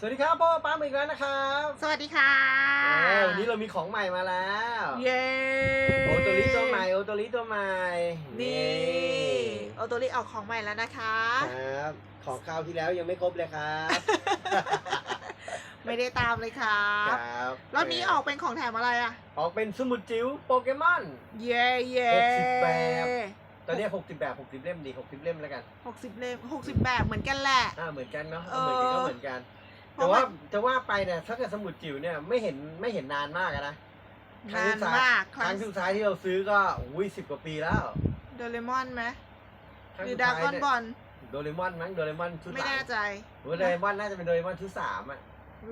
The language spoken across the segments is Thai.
สวัสดีครับพ่อป้ามาอีกแล้วนะครับสวัสดีค่ะเอ้ยวันนี้เรามีของใหม่มาแล้ว เย้โอโตริตัวใหม่โอโตริตัวใหม่นี่โอโตริออกของใหม่แล้วนะคะครับของคราวที่แล้วยังไม่ครบเลยครับ ไม่ได้ตามเลยครับครับรอบนี้ออกเป็นของแถมอะไรอะ ออกเป็นสมุดจิ๋วโปเกมอน เย้เย้60แบบตอนนี้หกสิบแบบหกสิบเล่มดีหกสิบเล่มแล้วกันหกสิบเล่มหกสิบแบบเหมือนกันแหละอ่าเหมือนกันเนาะเออเหมือนกันก็เหมือนกัน เพแต่ราะว่าว่าจะว่าไปเนี่ยถ้าเกิดสมุดจิ๋วเนี่ยไม่เห็นไม่เห็นนานมากอะนะครั้งนาที่นสามมากคครั้รั้งงสุดท้ายที่เราซื้อก็อุ้ยสิบกว่าปีแล้วโดเรมอนไหมครั้งหรือสุดราท้ยก้อนเนี่ยบอลโดเรมอนมั้งโดเรมอนชุดไม่หลังแน่ใจโดเรมอนน่าจะเป็นโดเรมอนชุดสามอะ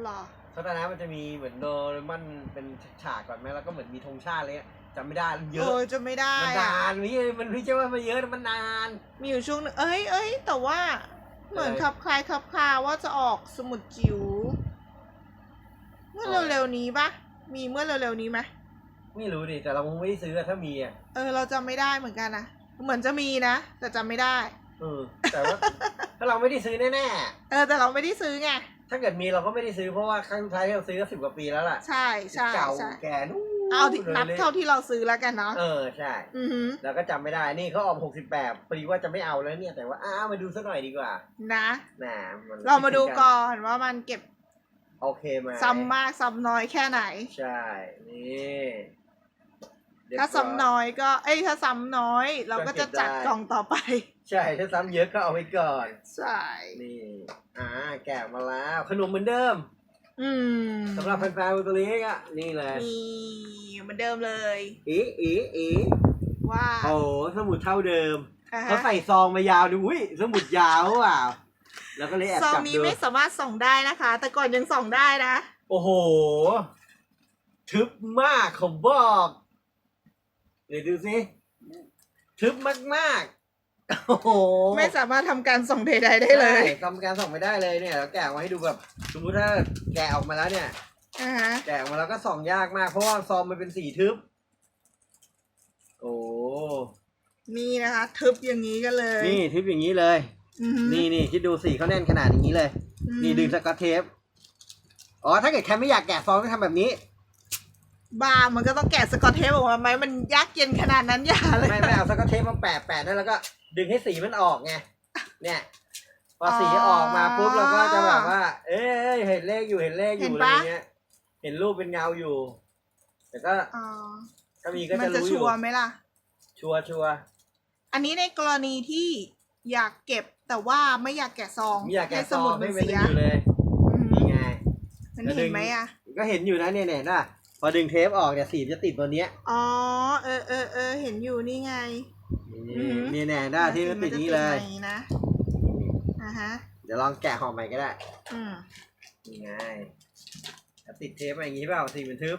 หรอ เพราะตอนนั้นมันจะมีเหมือนโดเรมอนเป็นฉากก่อนไหมแล้วก็เหมือนมีธงชาติอะไรเงี้ยจำไม่ได้เยเออะอจะไม่ได้มันอะนานนี่มันไม่ใช่ว่ามันเยอะนะมันนาน มีอยู่ช่วงหนึงเอ้ยเอ้ยแต่ว่า เหมือนอะไรขับคลายขับคลาว่าจะออกสมุดจิ๋ว เมื่อเร็วๆนี้ปะมีเมื่อเร็วๆนี้ไหมไม่รู้ดิแต่เราคงไม่ได้ซื้ออะถ้ามีอะเออ เราจำไม่ได้เหมือนกันนะเหมือนจะมีนะแต่จำไม่ได้ เออแต่ว่า ถ้าเราไม่ได้ซื้อแน่เออ แต่เราไม่ได้ซื้อไงๆถ้าเกิดมีเราก็ไม่ได้ซื้อเพราะว่าครั้งสุดท้ายที่เราซื้อก็สิบกว่าปีแล้วล่ะใช่ใช่เก่าใช่แก่นู่นเอาที่นับลยเท่าที่เราซื้อแล้วกันเนาะเออใช่ อือหือแล้วก็จำไม่ได้นี่เขาออกหกสิบแบบพอดีว่าจะไม่เอาแล้วเนี่ยแต่ว่าอ้าวมาดูซะหน่อยดีกว่านะน่ะมันเรามาดูก่อนว่ามันเก็บ โอเคไหมซ้ำมากซ้ำน้อยแค่ไหน ใช่ นี่เรียบร้ถ้าซ้ำน้อยก็ เอ้ยถ้าซ้ำน้อย เราก็จะจัดกล่องต่อไป ใช่ ถ้าซ้ำเยอะก็เอาไว้ก่อน ใช่ นี่ อ่า แกะมาแล้ว ขนมเหมือนเดิม อืมสำหรับแฟนๆตัวเล็กอะ นี่เลย นี่เหมือนเดิมเลย อีอีอีว่า โอ้โหสมุดเท่าเดิมอ่าฮะเขาใส่ซองมายาวดูอุ้ยสมุดยาวอะ แล้วก็เลยแอบซองจับนี้ดูไม่สามารถส่องได้นะคะ แต่ก่อนยังส่องได้นะ โอ้โห ทึบมากผมบอกเดี๋ยวดูสิทึบมากๆ โอ้โหไม่สามารถทำการส่องใดๆได้เลยใช่ทำการส่องไม่ได้เลยเนี่ยแล้วแกะออกมาให้ดูแบบสมมติถ้าแกะออกมาแล้วเนี่ย อ่าฮะแกะออกมาแล้วก็ส่องยากมาก เพราะว่าซองมันเป็นสีทึบ โอ้ นี่นะคะ ทึบอย่างนี้กันเลย นี่ทึบอย่างนี้เลย อือหือนี่นี่คิดดูสีเขาแน่นขนาดอย่างนี้เลย อืมนี่ดึงสกอตเทป อ๋อ ถ้าเกิดใครไม่อยากแกะซองต้องทำแบบนี้ บ้ามันก็ต้องแกะสกอตเทปออกมาไหมมันยากเย็นขนาดนั้นอย่าเลยไม่ไม่เอาสกอตเทปมาแปะแปะนั่นแล้วก็ดึงให้สีมันออกไง เนี่ย พอสีออกมาปุ๊บเราก็จะแบบว่า เอ้ยเห็นเลขอยู่เห็นเลขอยู่อะไรเงี้ย เห็นรูปเป็นเงาอยู่ แต่ก็อ๋อถ้ามีก็มันจะจะรู้อชัยู่วร์ไหมล่ะ ชัวร์ชัวร์อันนี้ในกรณีที่ อยากเก็บแต่ว่าไม่อยากแกะซองไม่อยากแกะให้ซสอมุดงมัให้นมันเสียอยู่เลย อืมนี่ไง มันเห็นไหมอะ ก็เห็นอยู่นะเนี่ยเนี่ยนะพอดึงเทปออกเนี่ยสีมันจะติดตัวเนี้ยอ๋อ เออเออเออเห็นอยู่นี่ไงนี่อือหือ นี่แน่ได้ที่มันติดนี้เลยสีมัจะติดอย่างนี้นะอ่าฮะ เดี๋ยวลองแกะห่อใหม่ก็ได้อืมนี่ไงถ้าติดเทปมาอย่างนี้เปล่าสีมันทึบ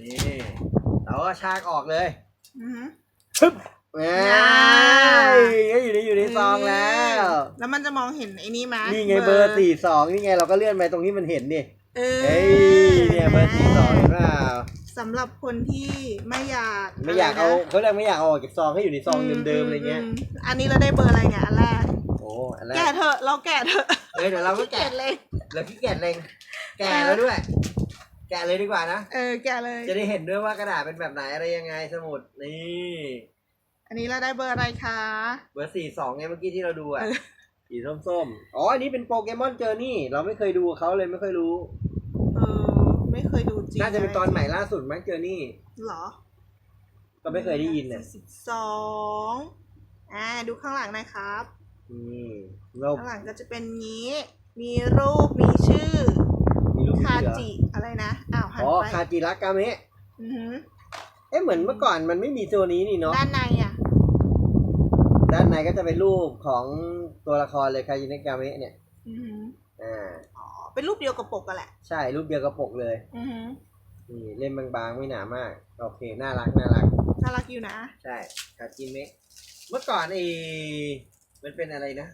นี่เราก็ชากออกเลยอือหือทึบ เอ้อ่ายอยู่ในอยู่ในซองแล้ว แล้วมันจะมองเห็นไอ้นี่ไหมนี่ไงเบอร์สี่สองนี่ไงเราก็เลื่อนไปตรงที่มันเห็นนี่เออเฮ้ยเนี่ยเบอร์สี่สองเห็นเปล่าสำหรับคนที่ไม่อยากไม่อยากเอาะไรนะเขาเรียกไม่อยากเอาออกจากซองให้อยู่ในซองเดิมๆอะไรเงี้ยมอันนี้เราได้เบอร์อะไรเนี่ยอันแรกโอ้อันแรแกะกเถอะเราแกะเถอะเอ้ยเดี๋ยวเราก็ขี้แกะเกียจเลยเราขี้เกียจเล็งแกะแล้วด้วย แกะเลยดีกว่านะเออแกะเลย จะได้เห็นด้วยว่ากระดาษเป็นแบบไหนอะไรยังไงสมุดนี่ อันนี้เราได้เบอร์อะไรคะ เบอร์สี่สองไงเมื่อกี้ที่เราดูอะเออสีส้มๆ อ๋อ อันนี้เป็นโปเกมอนเจอร์นี่ เราไม่เคยดูเขาเลยไม่เคยรู้ เออ ไม่เคยดูจริงน่าจะเป็นตอนใหม่ล่าสุดมั้งเจอร์นี่ เหรอ ก็ไม่เคยได้ยินเนี่ยสิบสองอ่า ดูข้างหลังหนะครับ นี่เราข้างหลังก็จะเป็นงี้ มีรูป มีชื่อ มีรูปคาเหลือจิ อะไรนะ อ้าวหันอ๋อไปคาจิระกาเมะอือหือเอ๊ะเหมือนเมื่อก่อนมันไม่มีตัวนี้นี่เนาะ ด้านในอะ ด้านในก็จะเป็นรูปของตัวละครเลยคาจิระกาเมะเนี่ยอือหืออ่าอ๋อเป็นรูปเดียวกับปกกันแหละ ใช่รูปเดียวกับปกเลยอือหือนี่เล่มบางๆไม่หนามาก โอเค น่ารักน่ารัก น่ารักอยู่นะ ใช่คาจิเมะเมื่อก่อนไอ้มันเป็นอะไรนะ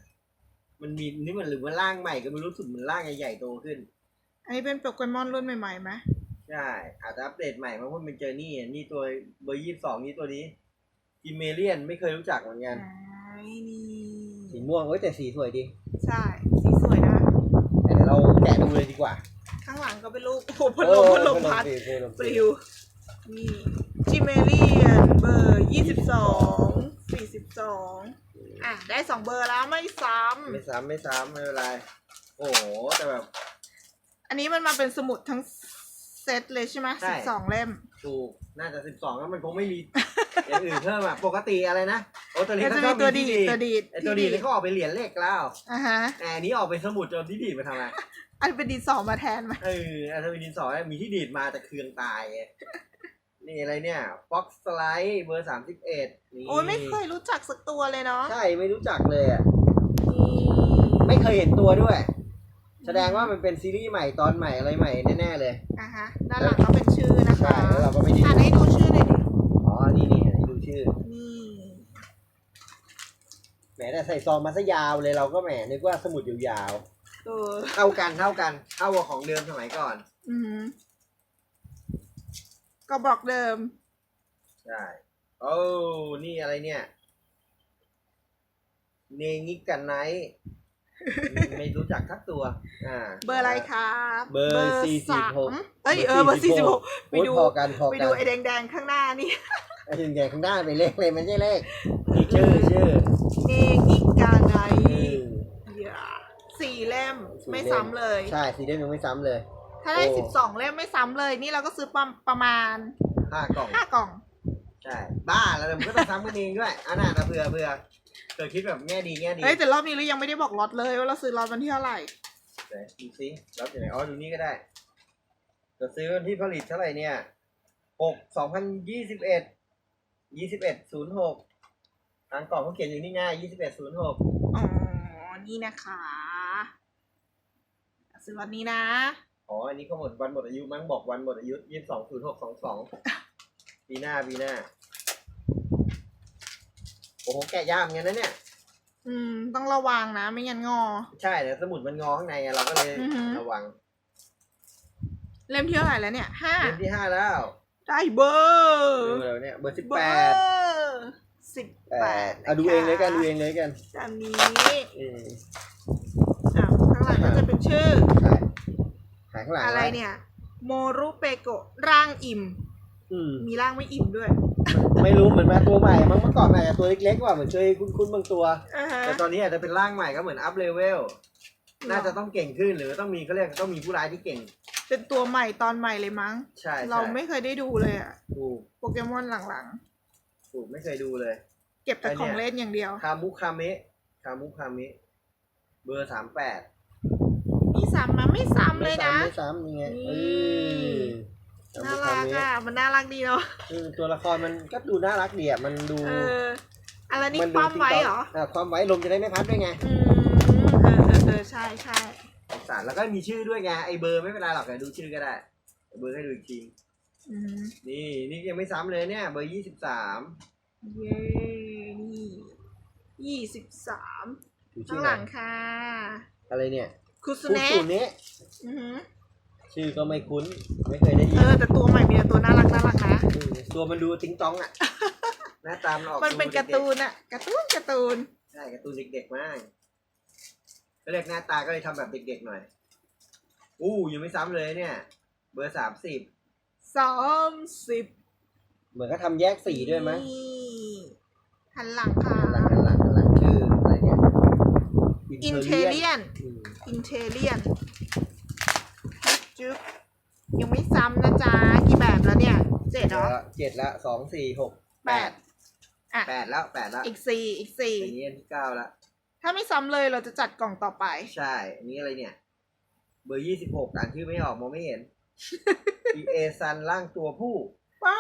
มันมีนี่มันหรือว่าร่างใหม่ก็ไม่รู้สึกเหมือนร่างใหญ่ๆโตขึ้น อันนี้เป็นโปเกมอนรุ่นใหม่ๆไหมใช่อาจจะอัปเดตใหม่มาเพราะมันเจอนี่อะนี่ตัวเบอร์ยี่สิบสองนี่ตัวนี้ กิเมเลียนไม่เคยรู้จักเหมือนกันไอ้นี่สีม่วงเว้ยแต่สีสวยดีใช่สีสวยนะ แต่เดี๋ยวเราเป็นรูปโอ้โหพัดลมพัดลมพัดเออพัดลมปลิวนี่จิเมเลียนเบอร์ยี่สิบสองสี่สิบสองอะได้สองเบอร์แล้วไม่ซ้ไม่ซ้ำไม่ซ้ำไม่เป็นไรโอ้โหแต่แบบำอันนี้มันมาเป็นสมุดทั้ง เซตเลยใช่ไหมใช่ สิบสองเล่ม ถูกน่าจะสิบสองแล้วมันคงไม่มี อย่างอื่นเพิ่มอะปกติอะไรนะโอ้ตัวนี้ก็เขาจะชมีอบตัวมีดีที่ดดีตัวดีดไอตัวดีดนี่เขาออกไปเหรียญเลขแล้วอะฮะแต่อันนี้ออกไปสมุดจนที่ดีดมาทำไมอันเป็นดีดสองมาแทนไหมเอออันนี้ดินสอมีที่ดีดมาแต่เครืองตายไงนี่อะไรเนี่ย Fox Slide เบอร์สามสิบเอ็ดนี่โอ้ยไม่เคยรู้จักสักตัวเลยเนาะใช่ไม่รู้จักเลยอะนี่ไม่เคยเห็นตัวด้วย แสดงว่ามันเป็นซีรีส์ใหม่ตอนใหม่อะไรใหม่แน่ๆเลย อะฮะ ด้านหลังก็เป็นชื่อนะใช่คะแล้วเราก็ไม่ได้อ่านให้ดูชื่อหน่อยดิอ๋อ นี่นี่ให้ดูชื่อ นี่ แหมแต่ใส่ซองมาซะยาวเลยเราก็แหมนึกว่าสมุดยาวเออ ๆเท่ากันเท่ากันเท่ากับของเดิมสมัยก่อน อือหือก็บอกเดิม ใช่ โอ้ นี่อะไรเนี่ย เนงิกันไนท์ ไม่รู้จักทักตัว อ่า เบอร์อะไรครับเบอร์สี่สิบหกสามเอ้ยเออเบอร์สี่สิบหกไปโอ้ยดูพอกันพอไปกัดูนไอ้แดงๆข้างหน้านี่ไอ้ถึงแดงข้างหน้าไปเลขเลยมันไม่ใช่เลขนี่ชื่อชื่อเนงิกาไนอืมอย่าสี่เล่มสี่ไม่เล่ซ้ำเลย ใช่สีเล่มยังไม่ซ้ำเลย ถ้าได้โอ้สิบสองเล่มไม่ซ้ำเลย นี่เราก็ซื้อประประมาณห้ากล่องห้ากล่อง ใช่ บ้าแล้วมันก็ต้องซ้ำกันเองด้วยอันน่ะนะเผื่อเผื่อ เผื่อคิดแบบแง่ดีแง่ดีเฮ้ยแต่รอบนี้เรายังไม่ได้บอกล็อตเลยว่าเราซื้อล็อตวันที่เท่าไหร่ไหนดูซิรับอยู่ไหนอ๋อดูนี่ก็ได้จะซื้อวันที่ผลิตเท่าไหร่เนี่ยหกสองพันยี่สิบเอ็ดยี่สิบเอ็ดศูนย์หกทางกล่องเขาเขียนอยู่นี่ง่ายยี่สิบเอ็ดศูนย์หกอ๋อ นี่นะคะซื้อล็อตนี้นะอ๋ออันนี้เขาหมดวันหมดอายุมั้งบอกวันหมดอายุยี่สิบสองศูนย์หกสองสองปีหน้าปีหน้าโอ้โหแกะยากเหมือนกันนะเนี่ย อืม ต้องระวังนะ ไม่งั้นงอ ใช่แต่สมุดมันงอข้างในไงเราก็เลยอือฮึ ระวังเล่มที่เท่าไหร่แล้วเนี่ยห้าเล่มที่ห้าแล้วได้เบอดูร์แล้วเนี่ยเบอร์สิบเบแปอดร์สิบแปแปดดอะดูเองเลยกันดูเองเลยกันจำนี้อืมอะข้างหลังก็จะเป็นชื่อใช่หางหลังอะไรเนี่ย โมรุเปโกะร่างอิ่ม อืม มีร่างไม่อิ่มด้วยไม่รู้เหมือนมาตัวใหม่มั้งเมื่อก่อนมันอาจจะตัวเล็กๆกว่าเหมือนเคยคุ้นๆบางตัว อ่าฮะแต่ตอนนี้อาจจะเป็นร่างใหม่ก็เหมือนอัพเลเวล น่าจะต้องเก่งขึ้นหรือต้องมีเขาเรียกต้องมีผู้ร้ายที่เก่ง เป็นตัวใหม่ตอนใหม่เลยมั้ง ใช่ใช่เราไม่เคยได้ดูเลยอะถูกโปเกมอนหลังถูกไม่เคยดูเลย ๆ เก็บแต่ของเล่นอย่างเดียว คามุคาเมะคามุคาเมะเบอร์สามแปดนี่ซ้ำมาไม่ซ้ำเลยนะ ไม่ซ้ำยังไงนี่เออคา น่ามุคารักเมะอะมันน่ารักดีเนาะเออตัวละครมันก็ดูน่ารักดีอะมันดูเอออะไรนี่มันคดูวามไว้เหรออ่าความไว้ลมจะได้ไม่พัดด้วยไงอืมเออเออเออใช่ใช่สารแล้วก็มีชื่อด้วยไงไอเบอร์ไม่เป็นไรหรอกแต่ดูชื่อก็ได้เบอร์ให้ดูอีกทีอืมนี่นี่ยังไม่ซ้ำเลยเนี่ย เบอร์ยี่สิบสามเย้นี่ยี่สิบสามดูชื่ข้างอหหลัน่งอยค่ะ อะไรเนี่ยคุสุคุเนะสุเนะอือหือ ชื่อก็ไม่คุ้น ไม่เคยได้ยิเอนอแต่ตัวใหม่มีแต่ตัวน่ารักน่ารักนะมตัวมันดูติ้งต้องอะ หน้าตามนออกมันเป็นดูการ์ตูนอะการ์ตูนการ์ตูน ใช่การ์ตูนเด็กๆมากก็เรียกหน้าตาก็เลยทำแบบเด็กๆหน่อย อู้ยังไม่ซ้ำเลยเนี่ย เบอร์สามสิบสามสิบเหมือนก็ทำแยกสีด้วยมั้ยนี่หันหลังค่ะ หลังกันหลังกันหลังชื่ออะไรเนี่ยอินเทเลียนอืมอินเทเลียน จุ๊บยังไม่ซ้ำนะจ๊ะกี่แบบแล้วเนี่ยเจ็ดเหรอแล้วเจ็ดละสองสี่หกแปดอะแปดแล้วแปดแล้วอีกสี่อีกสี่อันนี้อันที่เก้าละถ้าไม่ซ้ำเลยเราจะจัดกล่องต่อไป ใช่อันนี้อะไรเนี่ย เบอร์ยี่สิบหกอ่านชื่อไม่ออกมองไม่เห็น e a ซันร่างตัวผู้ป้า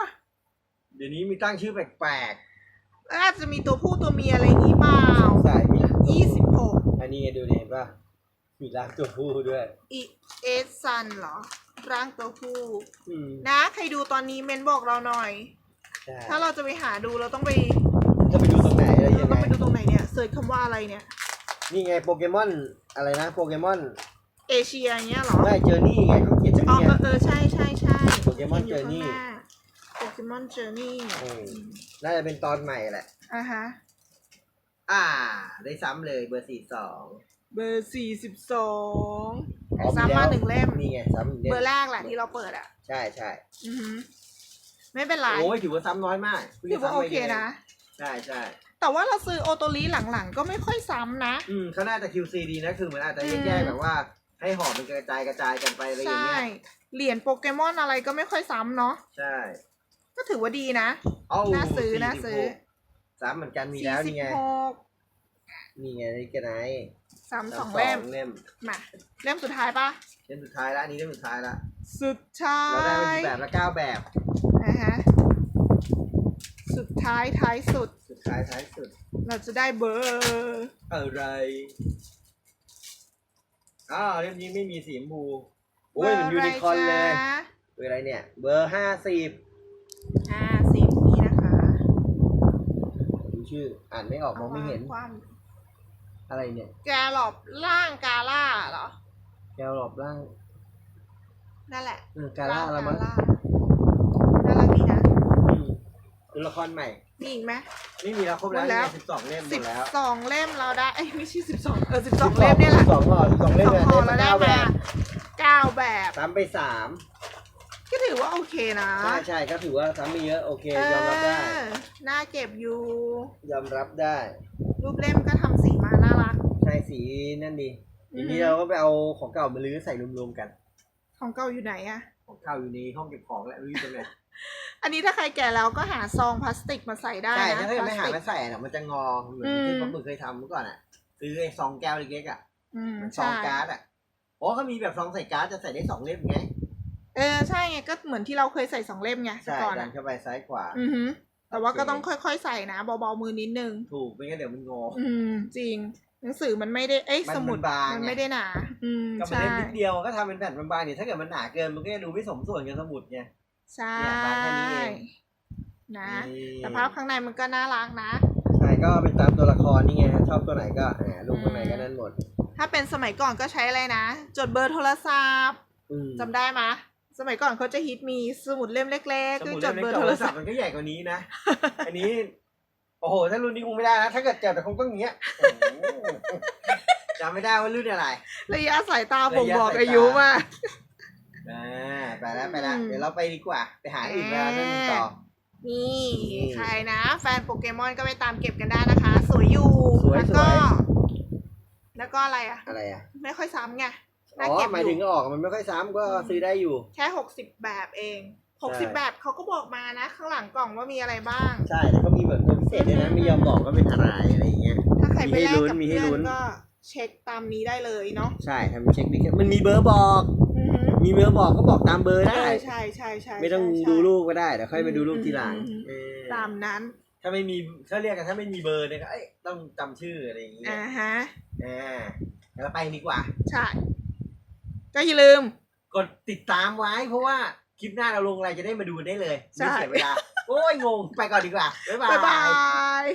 เดี๋ยวนี้มีตั้งชื่อแปลกแล้วอาจจะมีตัวผู้ตัวเมียอะไรอย่างงี้เปล่าๆใช่มีร่างตัวยี่สิบหกอันนี้ไงดูดิเห็นป่ะ มีร่างตัวผู้ด้วย อีเอสซันเหรอ ร่างตัวผู้ อืมนะ ใครดูตอนนี้เมนบอกเราหน่อย ใช่ถ้าเราจะไปหาดูเราต้องไปจะไปดูตรงไหนอะไรเรายังต้องไงไปดูตรงไหนเนี่ยเสิร์ชคำว่าอะไรเนี่ย นี่ไงโปเกมอนอะไรนะโปเกมอนเอเชียอย่างเงี้ยเหรอ ไม่เจอนี่ไงเขาเขียนเจออ๋อนี่เออเออ ใช่ใช่ใช่โปเกมอนเจอนี่โปเกมอนเจอร์นี่น่าจะเป็นตอนใหม่แหละ อะฮะ อ่า ได้ซ้ำเลยเบอร์สี่สอง เบอร์สี่สิบสองอ๋อซ้ำมาหนึ่งเล่ม นี่ไงซ้ำหนึ่งเล่มเบอร์แรกแหละที่เราเปิดอะ ใช่ใช่อือหือไม่เป็นไรโอ้ยถือว่าซ้ำน้อยมากถือว่าโอเคนะ ใช่ใช่แต่ว่าเราซื้อโอโตริหลังๆ ก็ไม่ค่อยซ้ำนะ อืมเขาน่าจะ QC ดีนะคือเหมือนอาจจะอืมแยกๆแบบว่า ให้หอมมันกระจายกระจายกันไปอะไรอย่างใช่ เงี้ยเหรียญโปเกมอนอะไรก็ไม่ค่อยซ้ำเนาะ ใช่ก็ถือว่าดีนะ เอ้าน่าซื้อ46น่าซื้อ ซ้ำเหมือนกันมีแล้วนี่ไงหกนี่ไงนี่กันไห นซ้ำสองเล่ม เล่มมาเล่มสุดท้ายปะเล่มสุดท้ายแล้วอันนี้เล่มสุดท้ายแล้วสุดท้าเราได้มากี่ยแบบละเก้าแบบ นะฮะสุดท้ายท้ายสุด สุดท้ายท้ายสุด เราจะได้เบอร์อะไรอ้าวเล่มนี้ไม่มีสีชมพูโอ้ยเหมือนยูนิคอร์นเลยเบอร์อะไรเนี่ย เบอร์ห้าสิบห้าสิบนี่นะคะดูชื่อ อ่านไม่ออกมองไม่เห็นความ อะไรเนี่ย แกหลอบล่างกาล่าเหรอ แกวหลอบร่างนั่นแหละเออกาล่าละมั้งกาน่ารักดีนะอืมตัวละครใหม่ มีอีกไหม ไม่มีแล้วครบแล้วหมดแล้ว สิบสองเล่มหมสิบดแล้วสองเล่มเราได้เอ้ยไม่ใช่สิบสองเออสิบสองเล่มเนี่ยแหละสิบสองห่อสิบสองเล่มสองเนี่ยห่อได้เรามาได้เก้าแบมาบเก้าแบบ ซ้ำไปสามก็ถือว่าโอเคนะใช่ใช่ก็ถือว่าซ้ำไม่เยอะโอเคเอยอมรับได้อน่าเก็บอยู่ ยอมรับได้ รูปเล่มก็ทำสีมาน่า รักใช่สีนั่นดีทีนี้เราก็ไปเอาของเก่ามาลื้อใส่รวมๆกัน ของเก่าอยู่ไหนอะของเก่าอยู่ในห้องเก็บของแหละรู้อยู่ตรงไหนอันนี้ถ้าใครแก่แล้วก็หาซองพลาสติกมาใส่ได้ใช่นะถ้าเกิดไม่หาพลมาสติกใส่น่ะมันจะงอเหมือนอืมที่ป้าหมึกเคยทำเมื่อก่อนอะซื้อไอ้ซองแก้วเล็กๆอะอืมเหมือนซองใช่การ์ดอะอ๋อเขามีแบบซองใส่การ์ดจะใส่ได้สองเล่มไงเออใช่ไงก็เหมือนที่เราเคยใส่สองเล่มไงแต่ใช่ก่อนดัอะนเข้าไปซ้ายขวา อือฮึแต่ว่าก็โอเคต้องค่อยๆใส่นะเบาๆมือนิดนึง ถูกไม่งั้นเดี๋ยวมันงอ อืมจริง หนังสือมันไม่ได้เอ้ยมันสมุดมันบางมันไง ไม่ได้หนา อืมก็มันใช่เล่มนิดเดียวก็ทำเป็นแผ่นบางๆเนี่ยถ้าเกิดมันหนาเกินมันก็จะดูไม่สมส่วนกับสมุดไง ใช่เนี่ยบางแค่นี้เอง นะนี่แต่ภาพข้างในมันก็น่ารักนะ ใช่ก็เป็นตามตัวละครนี่ไงชอบตัวไหนก็อ่ารูปตัวไหนก็นั่นหมด ถ้าเป็นสมัยก่อนก็ใช้อะไรนะ จดเบอร์โทรศัพท์อืมจำได้ไหมยสมัยก่อนเขาจะฮิตมีสมุดเล่มเล็กสๆมุดจเล่ดมเบเล็อกร์โทโทรรศัศัพพท์ท์ มันก็ใหญ่กว่านี้นะ อันนี้ โอ้โห ถ้ารุ่นนี้คงไม่ได้นะ ถ้าเกิดเจอแต่คงต้องอย่างเงี้ยโอ้โหจำไม่ได้ว่ารุ่นอะไร ระยะสายตาบ่งระยะบอกสายตาอายุมาก อ่าไปแล้วไปแล้วอืม เดี๋ยวเราไปดีกว่า ไปหาอื่นแล้วนั่นต่อนี่นี่ใครนะ แฟนโปเกมอนก็ไปตามเก็บกันได้นะคะ สวยอยู่สวยแล้วก็ สวย แล้วก็อะไรอะ อะไรอะไม่ค่อยซ้ำไงน่าอ๋อเก็บหมายอถึงยู่ออกมันไม่ค่อยซ้ำก็ซื้อได้อยู่ แค่หกสิบแบบเอง หกสิบใช่แบบเขาก็บอกมานะ ข้างหลังกล่องว่ามีอะไรบ้าง ใช่แต่ก็มีแบบตัวพิเศษด้วยนะไม่ยอมบอกว่าเป็นอะไรอะไรอย่างเงี้ย ถ้าใครไปแลกกับมีให้เพื่ลุ้อนน ก็เช็คตามนี้ได้เลยเนาะใช่ทำเช็คดิมันมีเบอร์บอก อือหือมีเบอร์บอกก็บอกตามเบอร์เอได้อใช่ใช่ใช่ไม่ต้องใช่ใช่ ดูรูปก็ได้เดี๋ยวค่อยไปดูรูปทีหลังอืม เออตามนั้นถ้าไม่มีเขาเรียกกันถ้าไม่มีเบอร์เนี่ยก็เอ้ยต้องจำชื่ออะไรอย่างเงี้ยอ่าฮะอ่าเดี๋ยวเราไปดีกว่า ใช่ก็อย่าลืม กดติดตามไว้เพราะว่า คลิปหน้าเราลงอะไรจะได้มาดูได้เลยใช่ไม่เสียเวลา โอ้ยงง ไปก่อนดีกว่า บ๊ายบาบ๊ายบายย